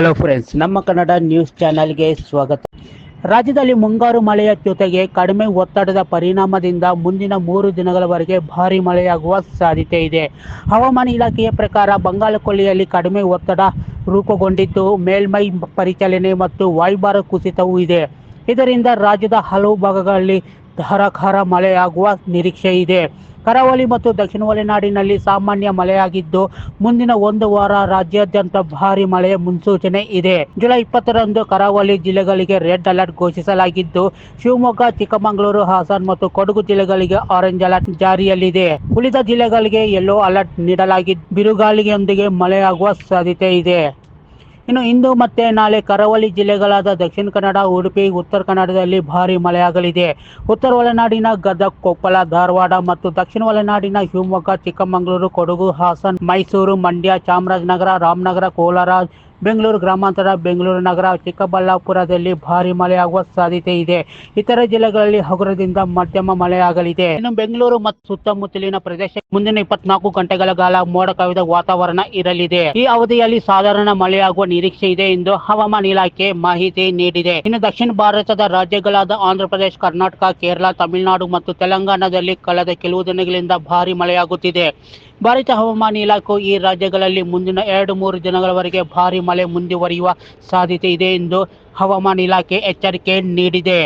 Hello friends ನಮ್ಮ Kannada news ಚಾನೆಲ್ಗೆ ಸ್ವಾಗತ. ರಾಜ್ಯದಲ್ಲಿ ಮುಂಗಾರು ಮಳೆಯ ಜೊತೆಗೆ ಕಡಿಮೆ ಒತ್ತಡದ ಪರಿಣಾಮದಿಂದ ಮುಂದಿನ ಮೂರು ದಿನಗಳವರೆಗೆ ಭಾರಿ ಮಳೆಯಾಗುವ ಸಾಧ್ಯತೆ ಇದೆ. ಹವಾಮಾನ ಇಲಾಖೆಯ ಪ್ರಕಾರ ಬಂಗಾಳಕೊಲ್ಲಿಯಲ್ಲಿ ಕಡಿಮೆ ಒತ್ತಡ ರೂಪುಗೊಂಡಿದ್ದು ಮೇಲ್ಮೈ ಪರಿಚಲನೆ ಮತ್ತು ವಾಯುಭಾರ ಕುಸಿತವೂ ಇದೆ. ಇದರಿಂದ ರಾಜ್ಯದ ಹಲವು ಭಾಗಗಳಲ್ಲಿ ಧಾರಾಕಾರ ಮಳೆಯಾಗುವ ನಿರೀಕ್ಷೆ ಇದೆ. ಕರಾವಳಿ ಮತ್ತು ದಕ್ಷಿಣ ಒಳನಾಡಿನಲ್ಲಿ ಸಾಮಾನ್ಯ ಮಳೆಯಾಗಿದ್ದು, ಮುಂದಿನ ಒಂದು ವಾರ ರಾಜ್ಯಾದ್ಯಂತ ಭಾರಿ ಮಳೆಯ ಮುನ್ಸೂಚನೆ ಇದೆ. ಜುಲೈ ಇಪ್ಪತ್ತರಂದು ಕರಾವಳಿ ಜಿಲ್ಲೆಗಳಿಗೆ ರೆಡ್ ಅಲರ್ಟ್ ಘೋಷಿಸಲಾಗಿದ್ದು, ಶಿವಮೊಗ್ಗ, ಚಿಕ್ಕಮಗಳೂರು, ಹಾಸನ್ ಮತ್ತು ಕೊಡಗು ಜಿಲ್ಲೆಗಳಿಗೆ ಆರೆಂಜ್ ಅಲರ್ಟ್ ಜಾರಿಯಲ್ಲಿದೆ. ಉಳಿದ ಜಿಲ್ಲೆಗಳಿಗೆ ಯೆಲ್ಲೋ ಅಲರ್ಟ್ ನೀಡಲಾಗಿದ್ದು ಬಿರುಗಾಳಿಯೊಂದಿಗೆ ಮಳೆಯಾಗುವ ಸಾಧ್ಯತೆ ಇದೆ. ಇನ್ನು ಇಂದು ಮತ್ತೆ ನಾಳೆ ಕರಾವಳಿ ಜಿಲ್ಲೆಗಳಾದ ದಕ್ಷಿಣ ಕನ್ನಡ, ಉಡುಪಿ, ಉತ್ತರ ಕನ್ನಡದಲ್ಲಿ ಭಾರಿ ಮಳೆಯಾಗಲಿದೆ. ಉತ್ತರ ಒಳನಾಡಿನ ಗದಗ್, ಕೊಪ್ಪಳ, ಧಾರವಾಡ ಮತ್ತು ದಕ್ಷಿಣ ಒಳನಾಡಿನ ಶಿವಮೊಗ್ಗ, ಚಿಕ್ಕಮಗಳೂರು, ಕೊಡಗು, ಹಾಸನ್, ಮೈಸೂರು, ಮಂಡ್ಯ, ಚಾಮರಾಜನಗರ, ರಾಮನಗರ, ಕೋಲಾರ ಬೆಂಗಳೂರು ಗ್ರಾಮಾಂತರ, ಬೆಂಗಳೂರು ನಗರ, ಚಿಕ್ಕಬಳ್ಳಾಪುರದಲ್ಲಿ ಭಾರಿ ಮಳೆಯಾಗುವ ಸಾಧ್ಯತೆ ಇದೆ. ಇತರ ಜಿಲ್ಲೆಗಳಲ್ಲಿ ಹಗುರದಿಂದ ಮಧ್ಯಮ ಮಳೆಯಾಗಲಿದೆ. ಇನ್ನು ಬೆಂಗಳೂರು ಮತ್ತು ಸುತ್ತಮುತ್ತಲಿನ ಪ್ರದೇಶ ಮುಂದಿನ ಇಪ್ಪತ್ನಾಲ್ಕು ಗಂಟೆಗಳ ಕಾಲ ಮೋಡ ಕವಿದ ವಾತಾವರಣ ಇರಲಿದೆ. ಈ ಅವಧಿಯಲ್ಲಿ ಸಾಧಾರಣ ಮಳೆಯಾಗುವ ನಿರೀಕ್ಷೆ ಇದೆ ಎಂದು ಹವಾಮಾನ ಇಲಾಖೆ ಮಾಹಿತಿ ನೀಡಿದೆ. ಇನ್ನು ದಕ್ಷಿಣ ಭಾರತದ ರಾಜ್ಯಗಳಾದ ಆಂಧ್ರಪ್ರದೇಶ ಕರ್ನಾಟಕ, ಕೇರಳ, ತಮಿಳುನಾಡು ಮತ್ತು ತೆಲಂಗಾಣದಲ್ಲಿ ಕಳೆದ ಕೆಲವು ದಿನಗಳಿಂದ ಭಾರಿ ಮಳೆಯಾಗುತ್ತಿದೆ. ಭಾರತ ಹವಾಮಾನ ಇಲಾಖೆ ಈ ರಾಜ್ಯಗಳಲ್ಲಿ ಮುಂದಿನ ಎರಡು ಮೂರು ದಿನಗಳವರೆಗೆ ಭಾರಿ ಮಳೆ ಮುಂದುವರಿಯುವ ಸಾಧ್ಯತೆ ಇದೆ ಎಂದು ಹವಾಮಾನ ಇಲಾಖೆ ಎಚ್ಚರಿಕೆ ನೀಡಿದೆ.